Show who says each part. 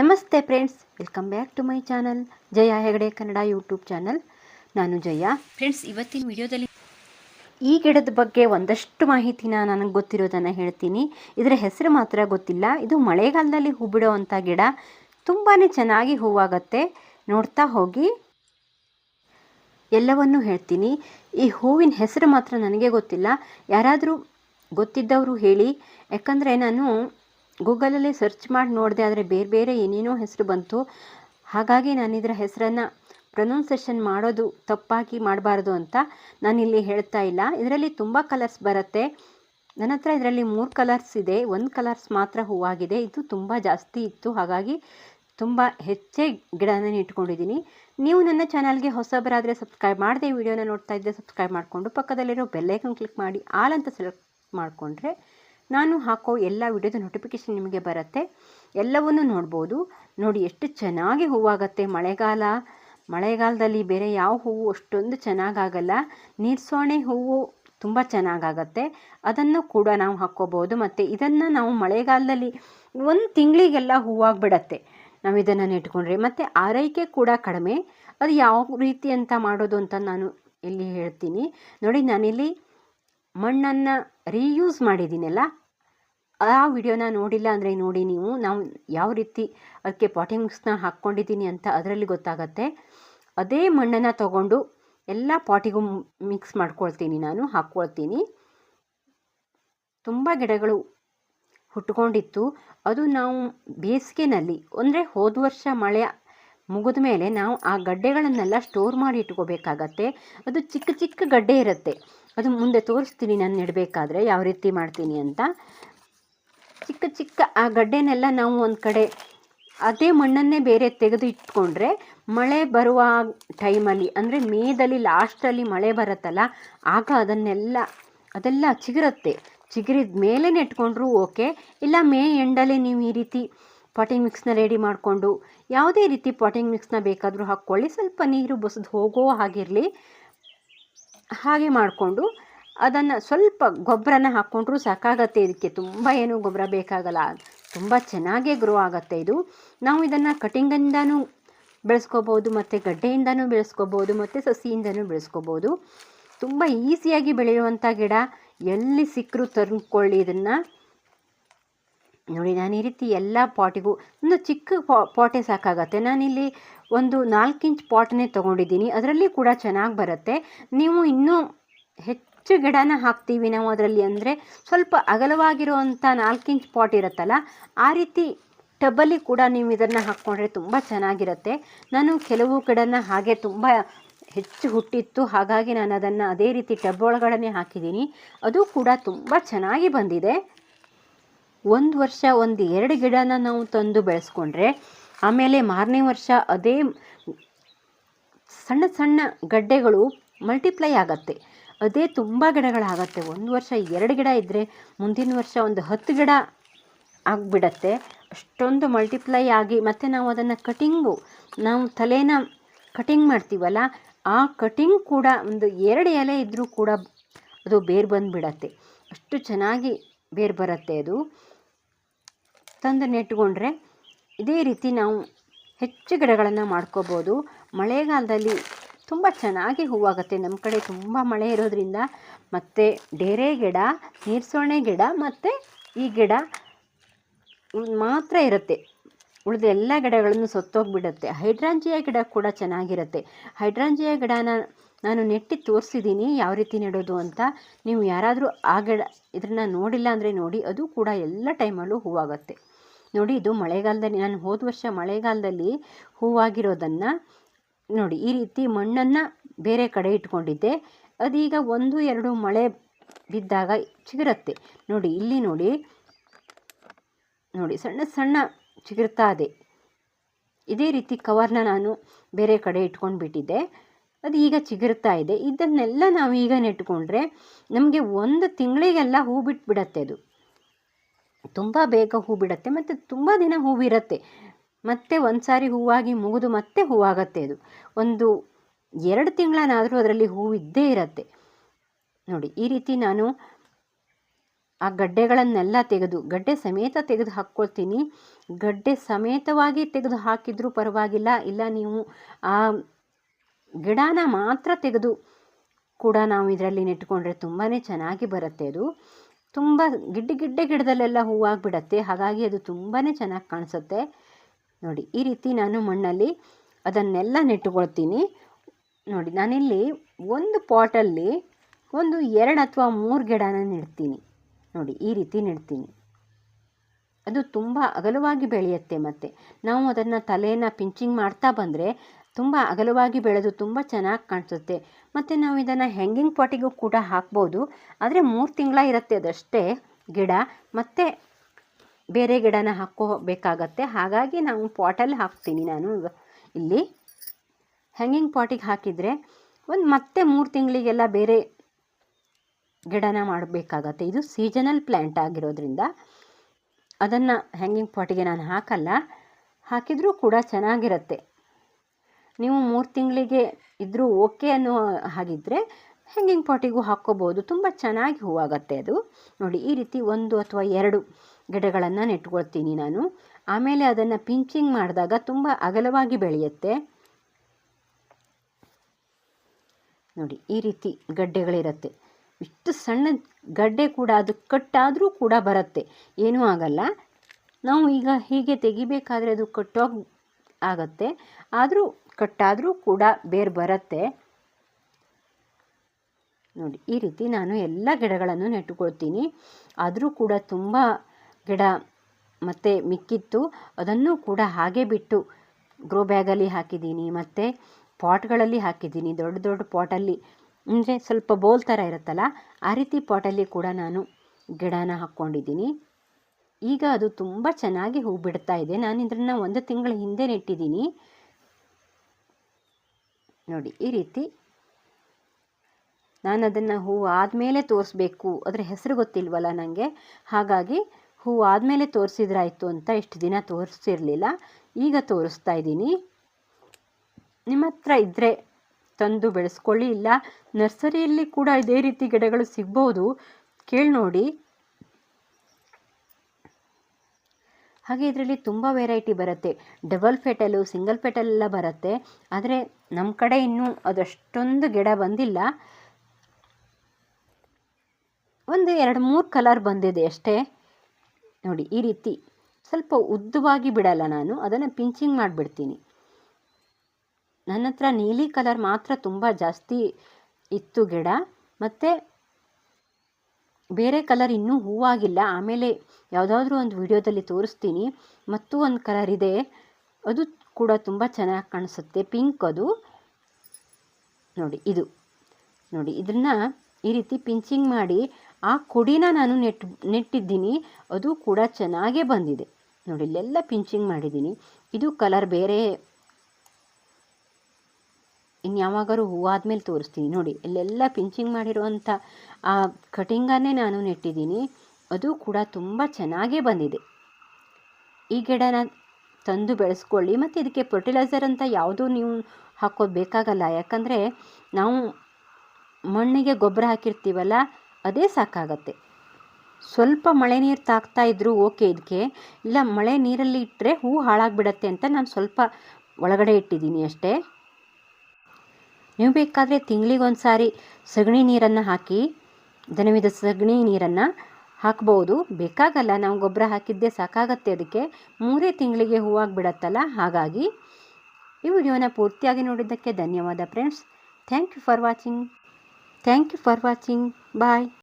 Speaker 1: ನಮಸ್ತೆ friends welcome back to my channel. Jaya Hegde Kannada YouTube channel. ನಾನು Jaya. Friends ಇವತ್ತಿನ ವಿಡಿಯೋದಲ್ಲಿ ಈ ಗಿಡದ ಬಗ್ಗೆ ಒಂದಷ್ಟು ಮಾಹಿತಿನ ನನಗೆ ಗೊತ್ತಿರೋದನ್ನು ಹೇಳ್ತೀನಿ. ಇದರ ಹೆಸರು ಮಾತ್ರ ಗೊತ್ತಿಲ್ಲ. ಇದು ಮಳೆಗಾಲದಲ್ಲಿ ಹೂ ಬಿಡುವಂಥ ಗಿಡ. ತುಂಬಾ ಚೆನ್ನಾಗಿ ಹೂವಾಗತ್ತೆ. ನೋಡ್ತಾ ಹೋಗಿ. ಎಲ್ಲವನ್ನೂ ಹೇಳ್ತೀನಿ. ಈ ಹೂವಿನ ಹೆಸರು ಮಾತ್ರ ನನಗೆ ಗೊತ್ತಿಲ್ಲ. ಯಾರಾದರೂ ಗೊತ್ತಿದ್ದವರು ಹೇಳಿ. ಯಾಕಂದರೆ ನಾನು ಗೂಗಲಲ್ಲಿ ಸರ್ಚ್ ಮಾಡಿ ನೋಡಿದೆ ಆದರೆ ಬೇರೆ ಬೇರೆ ಏನೇನೋ ಹೆಸರು ಬಂತು. ಹಾಗಾಗಿ ನಾನು ಇದರ ಹೆಸರನ್ನು ಪ್ರೊನೌನ್ಸೇಷನ್ ಮಾಡೋದು ತಪ್ಪಾಗಿ ಮಾಡಬಾರ್ದು ಅಂತ ನಾನಿಲ್ಲಿ ಹೇಳ್ತಾ ಇಲ್ಲ. ಇದರಲ್ಲಿ ತುಂಬ ಕಲರ್ಸ್ ಬರುತ್ತೆ. ನನ್ನ ಹತ್ರ ಇದರಲ್ಲಿ ಮೂರು ಕಲರ್ಸ್ ಇದೆ. ಒಂದು ಕಲರ್ಸ್ ಮಾತ್ರ ಹೂವಾಗಿದೆ. ಇದು ತುಂಬ ಜಾಸ್ತಿ ಇತ್ತು. ಹಾಗಾಗಿ ತುಂಬ ಹೆಚ್ಚೇ ಗಿಡನ ಇಟ್ಕೊಂಡಿದ್ದೀನಿ ನೀವು ನನ್ನ ಚಾನಲ್ಗೆ ಹೊಸಬರಾದರೆ ಸಬ್ಸ್ಕ್ರೈಬ್ ಮಾಡದೆ ವಿಡಿಯೋನ ನೋಡ್ತಾ ಇದ್ದರೆ ಸಬ್ಸ್ಕ್ರೈಬ್ ಮಾಡಿಕೊಂಡು ಪಕ್ಕದಲ್ಲಿರೋ ಬೆಲ್ಲೈಕನ್ ಕ್ಲಿಕ್ ಮಾಡಿ ಆಲ್ ಅಂತ ಸೆಲೆಕ್ಟ್ ಮಾಡಿಕೊಂಡ್ರೆ ನಾನು ಹಾಕೋ ಎಲ್ಲ ವಿಡಿಯೋದ ನೋಟಿಫಿಕೇಷನ್ ನಿಮಗೆ ಬರುತ್ತೆ. ಎಲ್ಲವನ್ನು ನೋಡ್ಬೋದು. ನೋಡಿ ಎಷ್ಟು ಚೆನ್ನಾಗಿ ಹೂವಾಗತ್ತೆ. ಮಳೆಗಾಲ, ಮಳೆಗಾಲದಲ್ಲಿ ಬೇರೆ ಯಾವ ಹೂವು ಅಷ್ಟೊಂದು ಚೆನ್ನಾಗಾಗಲ್ಲ. ನೀರ್ಸೋಣೆ ಹೂವು ತುಂಬ ಚೆನ್ನಾಗಾಗತ್ತೆ. ಅದನ್ನು ಕೂಡ ನಾವು ಹಾಕ್ಕೋಬೋದು ಮತ್ತು ಇದನ್ನು ನಾವು ಮಳೆಗಾಲದಲ್ಲಿ ಒಂದು ತಿಂಗಳಿಗೆಲ್ಲ ಹೂವಾಗ್ಬಿಡತ್ತೆ. ನಾವು ಇದನ್ನು ನೆಟ್ಕೊಂಡ್ರೆ. ಮತ್ತು ಆರೈಕೆ ಕೂಡ ಕಡಿಮೆ. ಅದು ಯಾವ ರೀತಿ ಅಂತ ಮಾಡೋದು ಅಂತ ನಾನು ಇಲ್ಲಿ ಹೇಳ್ತೀನಿ. ನೋಡಿ ನಾನಿಲ್ಲಿ ಮಣ್ಣನ್ನು ರೀಯೂಸ್ ಮಾಡಿದ್ದೀನಲ್ಲ, ಆ ವಿಡಿಯೋನ ನೋಡಿಲ್ಲ ಅಂದರೆ ನೋಡಿ ನೀವು, ನಾವು ಯಾವ ರೀತಿ ಅದಕ್ಕೆ ಪಾಟಿಂಗ್ಸ್ನ ಹಾಕ್ಕೊಂಡಿದ್ದೀನಿ ಅಂತ ಅದರಲ್ಲಿ ಗೊತ್ತಾಗತ್ತೆ. ಅದೇ ಮಣ್ಣನ್ನು ತಗೊಂಡು ಎಲ್ಲ ಪಾಟಿಗೂ ಮಿಕ್ಸ್ ಮಾಡ್ಕೊಳ್ತೀನಿ ನಾನು, ಹಾಕ್ಕೊಳ್ತೀನಿ. ತುಂಬ ಗಿಡಗಳು ಹುಟ್ಕೊಂಡಿತ್ತು. ಅದು ನಾವು ಬೇಸಿಗೆನಲ್ಲಿ, ಅಂದರೆ ಹೋದ ವರ್ಷ ಮಳೆ ಮುಗಿದ ಮೇಲೆ ನಾವು ಆ ಗಡ್ಡೆಗಳನ್ನೆಲ್ಲ ಸ್ಟೋರ್ ಮಾಡಿ ಇಟ್ಕೋಬೇಕಾಗತ್ತೆ. ಅದು ಚಿಕ್ಕ ಚಿಕ್ಕ ಗಡ್ಡೆ ಇರುತ್ತೆ. ಅದು ಮುಂದೆ ತೋರಿಸ್ತೀನಿ ನಾನು ನೆಡಬೇಕಾದ್ರೆ ಯಾವ ರೀತಿ ಮಾಡ್ತೀನಿ ಅಂತ. ಚಿಕ್ಕ ಚಿಕ್ಕ ಆ ಗಡ್ಡೆನೆಲ್ಲ ನಾವು ಒಂದು ಕಡೆ ಅದೇ ಮಣ್ಣನ್ನೇ ಬೇರೆ ತೆಗೆದು ಇಟ್ಕೊಂಡ್ರೆ ಮಳೆ ಬರುವ ಟೈಮಲ್ಲಿ ಅಂದರೆ ಮೇದಲ್ಲಿ ಲಾಸ್ಟಲ್ಲಿ ಮಳೆ ಬರುತ್ತಲ್ಲ, ಆಗ ಅದನ್ನೆಲ್ಲ, ಅದೆಲ್ಲ ಚಿಗುರುತ್ತೆ. ಚಿಗುರಿದ ಮೇಲೆ ನೆಟ್ಕೊಂಡ್ರೂ ಓಕೆ ಇಲ್ಲ ಮೇ ಎಂಡಲ್ಲಿ ನೀವು ಈ ರೀತಿ ಪಾಟಿಂಗ್ ಮಿಕ್ಸ್ನ ರೆಡಿ ಮಾಡಿಕೊಂಡು ಯಾವುದೇ ರೀತಿ ಪಾಟಿಂಗ್ ಮಿಕ್ಸ್ನ ಬೇಕಾದರೂ ಹಾಕ್ಕೊಳ್ಳಿ. ಸ್ವಲ್ಪ ನೀರು ಬಸಿದು ಹೋಗೋ ಹಾಗಿರಲಿ. ಹಾಗೆ ಮಾಡಿಕೊಂಡು ಅದನ್ನು ಸ್ವಲ್ಪ ಗೊಬ್ಬರನ ಹಾಕ್ಕೊಂಡ್ರೂ ಸಾಕಾಗತ್ತೆ ಇದಕ್ಕೆ. ತುಂಬ ಏನು ಗೊಬ್ಬರ ಬೇಕಾಗಲ್ಲ. ತುಂಬ ಚೆನ್ನಾಗೇ ಗ್ರೋ ಆಗುತ್ತೆ ಇದು. ನಾವು ಇದನ್ನು ಕಟಿಂಗಿಂದನೂ ಬೆಳೆಸ್ಕೋಬೋದು, ಮತ್ತು ಗಡ್ಡೆಯಿಂದನೂ ಬೆಳೆಸ್ಕೋಬೋದು, ಮತ್ತು ಸಸಿಯಿಂದನೂ ಬೆಳೆಸ್ಕೋಬೋದು. ತುಂಬ ಈಸಿಯಾಗಿ ಬೆಳೆಯುವಂಥ ಗಿಡ. ಎಲ್ಲಿ ಸಿಕ್ಕರೂ ತಂದುಕೊಳ್ಳಿ ಇದನ್ನು. ನೋಡಿ, ನಾನು ಈ ರೀತಿ ಎಲ್ಲ ಪಾಟಿಗೂ ಒಂದು ಚಿಕ್ಕ ಪಾಟೇ ಸಾಕಾಗತ್ತೆ. ನಾನಿಲ್ಲಿ ಒಂದು ನಾಲ್ಕು ಇಂಚ್ ಪಾಟ್ನೇ ತೊಗೊಂಡಿದ್ದೀನಿ. ಅದರಲ್ಲಿ ಕೂಡ ಚೆನ್ನಾಗಿ ಬರುತ್ತೆ. ನೀವು ಇನ್ನೂ ಹೆಚ್ಚು ಗಿಡನ ಹಾಕ್ತೀವಿ ನಾವು ಅದರಲ್ಲಿ ಅಂದರೆ ಸ್ವಲ್ಪ ಅಗಲವಾಗಿರುವಂಥ ನಾಲ್ಕು ಇಂಚ್ ಪಾಟ್ ಇರುತ್ತಲ್ಲ, ಆ ರೀತಿ ಟಬ್ಬಲ್ಲಿ ಕೂಡ ನೀವು ಇದನ್ನು ಹಾಕ್ಕೊಂಡ್ರೆ ತುಂಬ ಚೆನ್ನಾಗಿರುತ್ತೆ. ನಾನು ಕೆಲವು ಗಿಡನ ಹಾಗೆ ತುಂಬ ಹೆಚ್ಚು ಹುಟ್ಟಿತ್ತು. ಹಾಗಾಗಿ ನಾನು ಅದನ್ನು ಅದೇ ರೀತಿ ಟಬ್ ಒಳಗಡೆ ಹಾಕಿದ್ದೀನಿ. ಅದು ಕೂಡ ತುಂಬ ಚೆನ್ನಾಗಿ ಬಂದಿದೆ. ಒಂದು ವರ್ಷ ಒಂದು ಎರಡು ಗಿಡನ ನಾವು ತಂದು ಬೆಳೆಸ್ಕೊಂಡ್ರೆ ಆಮೇಲೆ ಮಾರನೇ ವರ್ಷ ಅದೇ ಸಣ್ಣ ಸಣ್ಣ ಗಡ್ಡೆಗಳು ಮಲ್ಟಿಪ್ಲೈ ಆಗತ್ತೆ. ಅದೇ ತುಂಬ ಗಿಡಗಳಾಗತ್ತೆ. ಒಂದು ವರ್ಷ ಎರಡು ಗಿಡ ಇದ್ದರೆ ಮುಂದಿನ ವರ್ಷ ಒಂದು ಹತ್ತು ಗಿಡ ಆಗಿಬಿಡತ್ತೆ. ಅಷ್ಟೊಂದು ಮಲ್ಟಿಪ್ಲೈ ಆಗಿ ಮತ್ತು ನಾವು ಅದನ್ನು ಕಟಿಂಗು, ನಾವು ತಲೆನ ಕಟಿಂಗ್ ಮಾಡ್ತೀವಲ್ಲ, ಆ ಕಟಿಂಗ್ ಕೂಡ ಒಂದು ಎರಡು ಎಲೆ ಇದ್ದರೂ ಕೂಡ ಅದು ಬೇರು ಬಂದುಬಿಡತ್ತೆ. ಅಷ್ಟು ಚೆನ್ನಾಗಿ ಬೇರು ಬರುತ್ತೆ ಅದು. ತಂದು ನೆಟ್ಕೊಂಡ್ರೆ ಇದೇ ರೀತಿ ನಾವು ಹೆಚ್ಚು ಗಿಡಗಳನ್ನು ಮಾಡ್ಕೋಬೋದು. ಮಳೆಗಾಲದಲ್ಲಿ ತುಂಬ ಚೆನ್ನಾಗಿ ಹೂವಾಗುತ್ತೆ ನಮ್ಮ ಕಡೆ ತುಂಬ ಮಳೆ ಇರೋದ್ರಿಂದ ಮತ್ತು ಡೇರೆ ಗಿಡ, ನೀರ್ಸೊಣೆ ಗಿಡ ಮತ್ತು ಈ ಗಿಡ ಮಾತ್ರ ಇರುತ್ತೆ. ಉಳಿದ ಎಲ್ಲ ಗಿಡಗಳನ್ನು ಸತ್ತೋಗಿಬಿಡುತ್ತೆ. ಹೈಡ್ರಾಂಜಿಯ ಗಿಡ ಕೂಡ ಚೆನ್ನಾಗಿರುತ್ತೆ. ಹೈಡ್ರಾಂಜಿಯ ಗಿಡನ ನಾನು ನೆಟ್ಟಿ ತೋರಿಸಿದ್ದೀನಿ ಯಾವ ರೀತಿ ನೆಡೋದು ಅಂತ. ನೀವು ಯಾರಾದರೂ ಆ ಗಿಡ ಇದನ್ನು ನೋಡಿಲ್ಲ ಅಂದರೆ ನೋಡಿ, ಅದು ಕೂಡ ಎಲ್ಲ ಟೈಮಲ್ಲೂ ಹೂವಾಗುತ್ತೆ. ನೋಡಿ, ಇದು ಮಳೆಗಾಲದಲ್ಲಿ, ನಾನು ಹೋದ ವರ್ಷ ಮಳೆಗಾಲದಲ್ಲಿ ಹೂವಾಗಿರೋದನ್ನು ನೋಡಿ, ಈ ರೀತಿ ಮಣ್ಣನ್ನು ಬೇರೆ ಕಡೆ ಇಟ್ಕೊಂಡಿದ್ದೆ. ಅದೀಗ ಒಂದು, ಎರಡು ಮಳೆ ಬಿದ್ದಾಗ ಚಿಗುರುತ್ತೆ. ನೋಡಿ, ಇಲ್ಲಿ ನೋಡಿ ನೋಡಿ, ಸಣ್ಣ ಸಣ್ಣ ಚಿಗುರ್ತಾ ಇದೆ. ಇದೇ ರೀತಿ ಕವರ್ನ ನಾನು ಬೇರೆ ಕಡೆ ಇಟ್ಕೊಂಡು ಬಿಟ್ಟಿದ್ದೆ ಅದು ಈಗ ಚಿಗುರ್ತಾ ಇದೆ. ಇದನ್ನೆಲ್ಲ ನಾವು ಈಗ ನೆಟ್ಕೊಂಡ್ರೆ ನಮಗೆ ಒಂದು ತಿಂಗಳಿಗೆಲ್ಲ ಹೂ ಬಿಟ್ಬಿಡತ್ತೆ ಅದು. ತುಂಬ ಬೇಗ ಹೂ ಬಿಡುತ್ತೆ, ಮತ್ತು ತುಂಬ ದಿನ ಹೂವಿರುತ್ತೆ ಮತ್ತೆ ಒಂದು ಸಾರಿ ಹೂವಾಗಿ ಮುಗಿದು ಮತ್ತೆ ಹೂವಾಗತ್ತೆ ಅದು. ಒಂದು ಎರಡು ತಿಂಗಳನಾದರೂ ಅದರಲ್ಲಿ ಹೂವಿದ್ದೇ ಇರುತ್ತೆ. ನೋಡಿ, ಈ ರೀತಿ ನಾನು ಆ ಗಡ್ಡೆಗಳನ್ನೆಲ್ಲ ತೆಗೆದು, ಗಡ್ಡೆ ಸಮೇತ ತೆಗೆದು ಹಾಕ್ಕೊಳ್ತೀನಿ. ಗಡ್ಡೆ ಸಮೇತವಾಗಿ ತೆಗೆದು ಹಾಕಿದರೂ ಪರವಾಗಿಲ್ಲ, ಇಲ್ಲ ನೀವು ಆ ಗಿಡನ ಮಾತ್ರ ತೆಗೆದು ಕೂಡ ನಾವು ಇದರಲ್ಲಿ ನೆಟ್ಕೊಂಡ್ರೆ ತುಂಬಾ ಚೆನ್ನಾಗಿ ಬರುತ್ತೆ ಅದು. ತುಂಬ ಗಿಡ್ಡೆ ಗಿಡ್ಡೆ ಗಿಡದಲ್ಲೆಲ್ಲ ಹೂವಾಗ್ಬಿಡತ್ತೆ ಹಾಗಾಗಿ ಅದು ತುಂಬಾ ಚೆನ್ನಾಗಿ ಕಾಣಿಸುತ್ತೆ. ನೋಡಿ, ಈ ರೀತಿ ನಾನು ಮಣ್ಣಲ್ಲಿ ಅದನ್ನೆಲ್ಲ ನೆಟ್ಟುಕೊಳ್ತೀನಿ. ನೋಡಿ, ನಾನಿಲ್ಲಿ ಒಂದು ಪಾಟಲ್ಲಿ ಒಂದು ಎರಡು ಅಥವಾ ಮೂರು ಗಿಡನ ನೆಡ್ತೀನಿ. ನೋಡಿ, ಈ ರೀತಿ ನೆಡ್ತೀನಿ. ಅದು ತುಂಬ ಅಗಲವಾಗಿ ಬೆಳೆಯುತ್ತೆ ಮತ್ತು. ನಾವು ಅದನ್ನು ತಲೆಯನ್ನು ಪಿಂಚಿಂಗ್ ಮಾಡ್ತಾ ಬಂದರೆ ತುಂಬ ಅಗಲವಾಗಿ ಬೆಳೆದು ತುಂಬ ಚೆನ್ನಾಗಿ ಕಾಣಿಸುತ್ತೆ. ಮತ್ತು ನಾವು ಇದನ್ನು ಹ್ಯಾಂಗಿಂಗ್ ಪಾಟಿಗೂ ಕೂಡ ಹಾಕ್ಬೋದು. ಆದರೆ ಮೂರು ತಿಂಗಳ ಇರುತ್ತೆ ಅದಷ್ಟೇ ಗಿಡ. ಮತ್ತು ಬೇರೆ ಗಿಡನ ಹಾಕ್ಕೋಬೇಕಾಗತ್ತೆ. ಹಾಗಾಗಿ ನಾವು ಪಾಟಲ್ಲಿ ಹಾಕ್ತೀನಿ ನಾನು ಇಲ್ಲಿ ಹ್ಯಾಂಗಿಂಗ್ ಪಾಟಿಗೆ ಹಾಕಿದರೆ ಒಂದು ಮತ್ತೆ ಮೂರು ತಿಂಗಳಿಗೆಲ್ಲ ಬೇರೆ ಗಿಡನ ಮಾಡಬೇಕಾಗತ್ತೆ. ಇದು ಸೀಸನಲ್ ಪ್ಲ್ಯಾಂಟ್ ಆಗಿರೋದ್ರಿಂದ. ಅದನ್ನು ಹ್ಯಾಂಗಿಂಗ್ ಪಾಟಿಗೆ ನಾನು ಹಾಕಲ್ಲ. ಹಾಕಿದರೂ ಕೂಡ ಚೆನ್ನಾಗಿರುತ್ತೆ. ನೀವು ಮೂರು ತಿಂಗಳಿಗೆ ಇದ್ದರೂ ಓಕೆ ಅನ್ನೋ ಹಾಗಿದ್ದರೆ ಹ್ಯಾಂಗಿಂಗ್ ಪಾಟಿಗೂ ಹಾಕ್ಕೋಬೋದು. ತುಂಬ ಚೆನ್ನಾಗಿ ಹೂವಾಗತ್ತೆ ಅದು. ನೋಡಿ, ಈ ರೀತಿ ಒಂದು ಅಥವಾ ಎರಡು ಗಿಡಗಳನ್ನು ನೆಟ್ಕೊಳ್ತೀನಿ ನಾನು. ಆಮೇಲೆ ಅದನ್ನು ಪಿಂಚಿಂಗ್ ಮಾಡಿದಾಗ ತುಂಬ ಅಗಲವಾಗಿ ಬೆಳೆಯುತ್ತೆ. ನೋಡಿ, ಈ ರೀತಿ ಗಡ್ಡೆಗಳಿರುತ್ತೆ. ಇಷ್ಟು ಸಣ್ಣ ಗಡ್ಡೆ ಕೂಡ ಅದು ಕಟ್ಟಾದರೂ ಕೂಡ ಬರುತ್ತೆ. ಏನೂ ಆಗಲ್ಲ. ನಾವು ಈಗ ಹೀಗೆ ತೆಗಿಬೇಕಾದ್ರೆ ಅದು ಕಟ್ಟೋಗಿ ಆಗತ್ತೆ. ಆದರೂ ಕಟ್ಟಾದರೂ ಕೂಡ ಬೇರ್ ಬರುತ್ತೆ. ನೋಡಿ, ಈ ರೀತಿ ನಾನು ಎಲ್ಲ ಗಿಡಗಳನ್ನು ನೆಟ್ಟುಕೊಳ್ತೀನಿ. ಆದರೂ ಕೂಡ ತುಂಬ ಗಿಡ ಮತ್ತು ಮಿಕ್ಕಿತ್ತು. ಅದನ್ನು ಕೂಡ ಹಾಗೆ ಬಿಟ್ಟು ಗ್ರೋ ಬ್ಯಾಗಲ್ಲಿ ಹಾಕಿದ್ದೀನಿ, ಮತ್ತು ಪಾಟ್ಗಳಲ್ಲಿ ಹಾಕಿದ್ದೀನಿ. ದೊಡ್ಡ ದೊಡ್ಡ ಪಾಟಲ್ಲಿ ಅಂದರೆ ಸ್ವಲ್ಪ ಬೋಲ್ ಥರ ಇರುತ್ತಲ್ಲ, ಆ ರೀತಿ ಪಾಟಲ್ಲಿ ಕೂಡ ನಾನು ಗಿಡನ ಹಾಕ್ಕೊಂಡಿದ್ದೀನಿ. ಈಗ ಅದು ತುಂಬ ಚೆನ್ನಾಗಿ ಹೂ ಬಿಡ್ತಾ ಇದೆ. ನಾನು ಇದನ್ನು ಒಂದು ತಿಂಗಳ ಹಿಂದೆ ನೆಟ್ಟಿದ್ದೀನಿ. ನೋಡಿ, ಈ ರೀತಿ ನಾನು ಅದನ್ನು ಹೂವು ಆದಮೇಲೆ ತೋರಿಸ್ಬೇಕು. ಅದರ ಹೆಸರು ಗೊತ್ತಿಲ್ವಲ್ಲ ನನಗೆ ಹಾಗಾಗಿ ಹೂವು ಆದಮೇಲೆ ತೋರಿಸಿದ್ರಾಯ್ತು ಅಂತ ಇಷ್ಟು ದಿನ ತೋರಿಸಿರಲಿಲ್ಲ. ಈಗ ತೋರಿಸ್ತಾ ಇದ್ದೀನಿ. ನಿಮ್ಮ ಹತ್ರ ಇದ್ದರೆ ತಂದು ಬೆಳೆಸ್ಕೊಳ್ಳಿ. ಇಲ್ಲ, ನರ್ಸರಿಯಲ್ಲಿ ಕೂಡ ಇದೇ ರೀತಿ ಗಿಡಗಳು ಸಿಗ್ಬೋದು. ಕೇಳಿ ನೋಡಿ. ಹಾಗೆ ಇದರಲ್ಲಿ ತುಂಬ ವೆರೈಟಿ ಬರುತ್ತೆ. ಡಬಲ್ ಫೆಟಲು ಸಿಂಗಲ್ ಫೆಟಲೆಲ್ಲ ಬರುತ್ತೆ. ಆದರೆ ನಮ್ಮ ಕಡೆ ಇನ್ನೂ ಅದಷ್ಟೊಂದು ಗಿಡ ಬಂದಿಲ್ಲ. ಒಂದು ಎರಡು ಮೂರು ಕಲರ್ ಬಂದಿದೆ ಅಷ್ಟೇ. ನೋಡಿ, ಈ ರೀತಿ. ಸ್ವಲ್ಪ ಉದ್ದವಾಗಿ ಬಿಡಲ್ಲ ನಾನು, ಅದನ್ನು ಪಿಂಚಿಂಗ್ ಮಾಡಿಬಿಡ್ತೀನಿ. ನನ್ನ ಹತ್ರ ನೀಲಿ ಕಲರ್ ಮಾತ್ರ ತುಂಬ ಜಾಸ್ತಿ ಇತ್ತು ಗಿಡ. ಮತ್ತು ಬೇರೆ ಕಲರ್ ಇನ್ನೂ ಹೂವಾಗಿಲ್ಲ. ಆಮೇಲೆ ಯಾವುದಾದ್ರೂ ಒಂದು ವಿಡಿಯೋದಲ್ಲಿ ತೋರಿಸ್ತೀನಿ. ಮತ್ತು ಒಂದು ಕಲರ್ ಇದೆ. ಅದು ಕೂಡ ತುಂಬ ಚೆನ್ನಾಗಿ ಕಾಣಿಸುತ್ತೆ. ಪಿಂಕ್ ಅದು. ನೋಡಿ, ಇದು. ನೋಡಿ ಇದನ್ನು ಈ ರೀತಿ ಪಿಂಚಿಂಗ್ ಮಾಡಿ ಆ ಕೊಡಿನ ನಾನು ನೆಟ್, ನೆಟ್ಟಿದ್ದೀನಿ. ಅದು ಕೂಡ ಚೆನ್ನಾಗೇ ಬಂದಿದೆ. ನೋಡಿ, ಇಲ್ಲೆಲ್ಲ ಪಿಂಚಿಂಗ್ ಮಾಡಿದ್ದೀನಿ. ಇದು ಕಲರ್ ಬೇರೆ ಇನ್ಯಾವಾಗಾರು ಹೂವಾದ್ಮೇಲೆ ತೋರಿಸ್ತೀನಿ. ನೋಡಿ, ಇಲ್ಲೆಲ್ಲ ಪಿಂಚಿಂಗ್ ಮಾಡಿರುವಂಥ ಆ ಕಟಿಂಗನ್ನೇ ನಾನು ನೆಟ್ಟಿದ್ದೀನಿ. ಅದು ಕೂಡ ತುಂಬ ಚೆನ್ನಾಗೇ ಬಂದಿದೆ. ಈ ಗಿಡನ ತಂದು ಬೆಳೆಸ್ಕೊಳ್ಳಿ. ಮತ್ತು ಇದಕ್ಕೆ ಫರ್ಟಿಲೈಸರ್ ಅಂತ ಯಾವುದೂ ನೀವು ಹಾಕೋದು ಬೇಕಾಗಲ್ಲ. ಯಾಕಂದರೆ ನಾವು ಮಣ್ಣಿಗೆ ಗೊಬ್ಬರ ಹಾಕಿರ್ತೀವಲ್ಲ, ಅದೇ ಸಾಕಾಗತ್ತೆ. ಸ್ವಲ್ಪ ಮಳೆ ನೀರು ತಾಕ್ತಾ ಇದ್ದರೂ ಓಕೆ ಇದಕ್ಕೆ ಇಲ್ಲ, ಮಳೆ ನೀರಲ್ಲಿ ಇಟ್ಟರೆ ಹೂ ಹಾಳಾಗಿಬಿಡತ್ತೆ ಅಂತ ನಾನು ಸ್ವಲ್ಪ ಒಳಗಡೆ ಇಟ್ಟಿದ್ದೀನಿ ಅಷ್ಟೇ. ನೀವು ಬೇಕಾದರೆ ತಿಂಗಳಿಗೊಂದು ಸಾರಿ ಸಗಣಿ ನೀರನ್ನು ಹಾಕಿ, ದನವಿದ ಸಗಣಿ ನೀರನ್ನು ಹಾಕ್ಬೋದು. ಬೇಕಾಗಲ್ಲ, ನಾವು ಗೊಬ್ಬರ ಹಾಕಿದ್ದೇ ಸಾಕಾಗತ್ತೆ. ಅದಕ್ಕೆ ಮೂರೇ ತಿಂಗಳಿಗೆ ಹೂವಾಗಿಬಿಡತ್ತಲ್ಲ ಹಾಗಾಗಿ ಈ ವಿಡಿಯೋನ ಪೂರ್ತಿಯಾಗಿ ನೋಡಿದ್ದಕ್ಕೆ ಧನ್ಯವಾದ friends thank you for watching thank you for watching bye